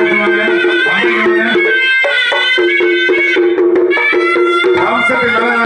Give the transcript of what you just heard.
விளையாட்டுவாங்க அமைவாங்க